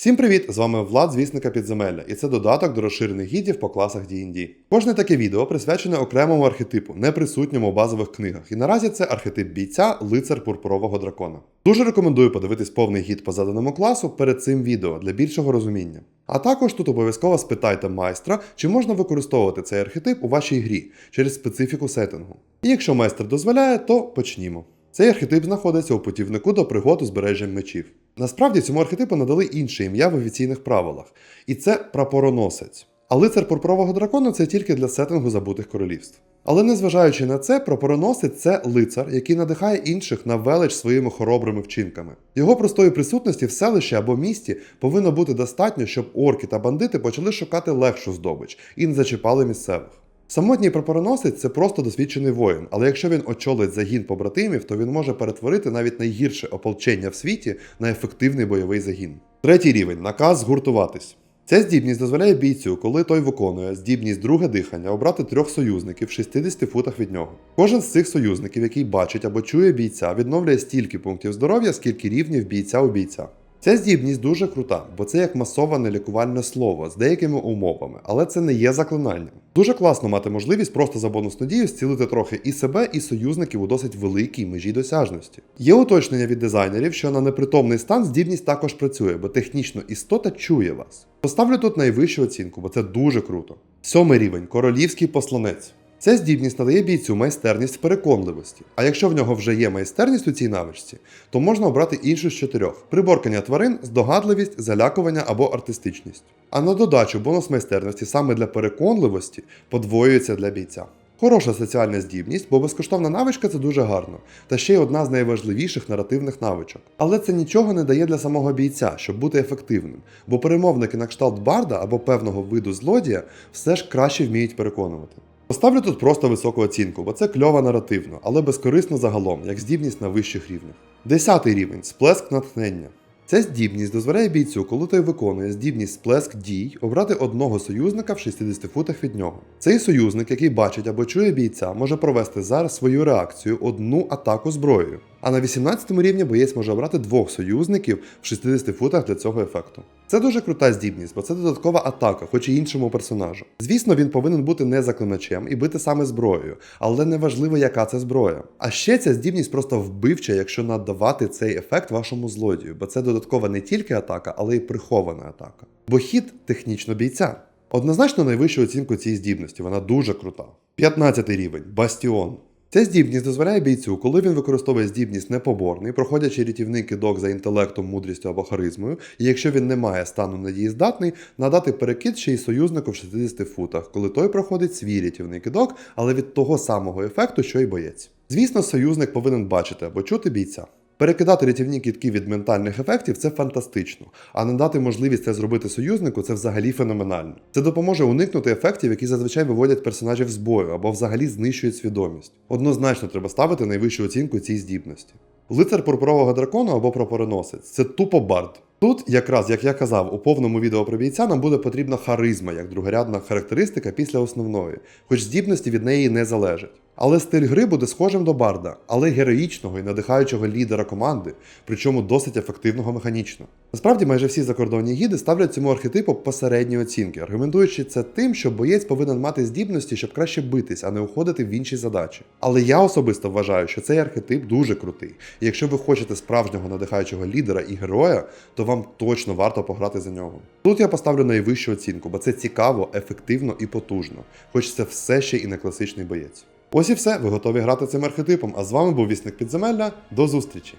Всім привіт! З вами Влад, звісника підземелля, і це додаток до розширених гідів по класах D&D. Кожне таке відео присвячене окремому архетипу, не присутньому у базових книгах. І наразі це архетип бійця, лицар пурпурового дракона. Дуже рекомендую подивитись повний гід по заданому класу перед цим відео для більшого розуміння. А також тут обов'язково спитайте майстра, чи можна використовувати цей архетип у вашій грі через специфіку сеттингу. І якщо майстер дозволяє, то почнімо. Цей архетип знаходиться у путівнику до пригод узбережжям мечів. Насправді цьому архетипу надали інше ім'я в офіційних правилах, і це прапороносець. А лицар пурпурового дракона це тільки для сеттингу забутих королівств. Але незважаючи на це, прапороносець це лицар, який надихає інших на велич своїми хоробрими вчинками. Його простої присутності в селищі або місті повинно бути достатньо, щоб орки та бандити почали шукати легшу здобич і не зачіпали місцевих. Самотній прапороносець це просто досвідчений воїн, але якщо він очолить загін побратимів, то він може перетворити навіть найгірше ополчення в світі на ефективний бойовий загін. Третій рівень наказ згуртуватись. Ця здібність дозволяє бійцю, коли той виконує здібність друге дихання, обрати трьох союзників в 60 футах від нього. Кожен з цих союзників, який бачить або чує бійця, відновлює стільки пунктів здоров'я, скільки рівнів бійця у бійця. Ця здібність дуже крута, бо це як масоване лікувальне слово з деякими умовами, але це не є заклинанням. Дуже класно мати можливість просто за бонусну дію зцілити трохи і себе, і союзників у досить великій межі досяжності. Є уточнення від дизайнерів, що на непритомний стан здібність також працює, бо технічно істота чує вас. Поставлю тут найвищу оцінку, бо це дуже круто. Сьомий рівень королівський посланець. Ця здібність надає бійцю майстерність в переконливості. А якщо в нього вже є майстерність у цій навичці, то можна обрати іншу з чотирьох: приборкання тварин, здогадливість, залякування або артистичність. А на додачу бонус майстерності саме для переконливості подвоюється для бійця. Хороша соціальна здібність, бо безкоштовна навичка це дуже гарно, та ще й одна з найважливіших наративних навичок. Але це нічого не дає для самого бійця, щоб бути ефективним, бо перемовники на кшталт барда або певного виду злодія все ж краще вміють переконувати. Поставлю тут просто високу оцінку, бо це кльово наративно, але безкорисно загалом, як здібність на вищих рівнях. Десятий рівень сплеск натхнення. Ця здібність дозволяє бійцю, коли той виконує здібність сплеск дій, обрати одного союзника в 60 футах від нього. Цей союзник, який бачить або чує бійця, може провести зараз свою реакцію одну атаку зброєю. А на 18 рівні боєць може обрати двох союзників в 60 футах для цього ефекту. Це дуже крута здібність, бо це додаткова атака, хоч і іншому персонажу. Звісно, він повинен бути не заклиначем і бити саме зброєю, але не важливо, яка це зброя. А ще ця здібність просто вбивча, якщо надавати цей ефект вашому злодію, бо це додаткова не тільки атака, але й прихована атака. Бо хід технічно бійця. Однозначно найвищу оцінку цієї здібності, вона дуже крута. 15 рівень Бастіон. Ця здібність дозволяє бійцю, коли він використовує здібність непоборний, проходячи рятівний кидок за інтелектом, мудрістю або харизмою, і якщо він не має стану надієздатний, надати перекид ще й союзнику в 60 футах, коли той проходить свій рятівний кидок, але від того самого ефекту, що й боєць. Звісно, союзник повинен бачити або чути бійця. Перекидати рятівні кітки від ментальних ефектів це фантастично, а надати можливість це зробити союзнику це взагалі феноменально. Це допоможе уникнути ефектів, які зазвичай виводять персонажів з бою або взагалі знищують свідомість. Однозначно треба ставити найвищу оцінку цій здібності. Лицар пурпурового дракона або прапороносець це тупо бард. Тут, якраз як я казав, у повному відео про бійця нам буде потрібна харизма як другорядна характеристика після основної, хоч здібності від неї не залежать. Але стиль гри буде схожим до барда, але героїчного і надихаючого лідера команди, причому досить ефективного механічно. Насправді, майже всі закордонні гіди ставлять цьому архетипу посередні оцінки, аргументуючи це тим, що боєць повинен мати здібності, щоб краще битись, а не уходити в інші задачі. Але я особисто вважаю, що цей архетип дуже крутий. І якщо ви хочете справжнього надихаючого лідера і героя, то вам точно варто пограти за нього. Тут я поставлю найвищу оцінку, бо це цікаво, ефективно і потужно, хоч це все ще і не класичний боєць. Ось і все, ви готові грати цим архетипом. А з вами був вісник підземелля. До зустрічі!